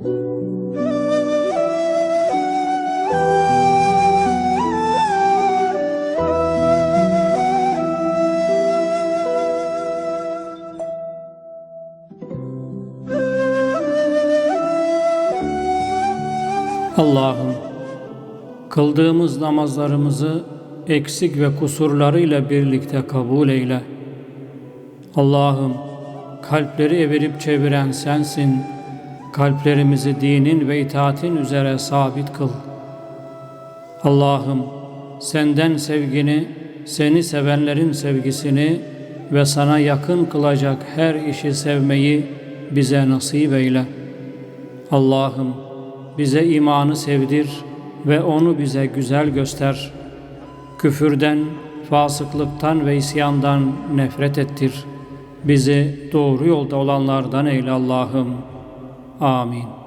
Allah'ım kıldığımız namazlarımızı eksik ve kusurlarıyla birlikte kabul eyle. Allah'ım kalpleri evirip çeviren sensin. Kalplerimizi dinin ve itaatin üzere sabit kıl. Allah'ım senden sevgini, seni sevenlerin sevgisini ve sana yakın kılacak her işi sevmeyi bize nasip eyle. Allah'ım bize imanı sevdir ve onu bize güzel göster. Küfürden, fasıklıktan ve isyandan nefret ettir. Bizi doğru yolda olanlardan eyle Allah'ım. Amén.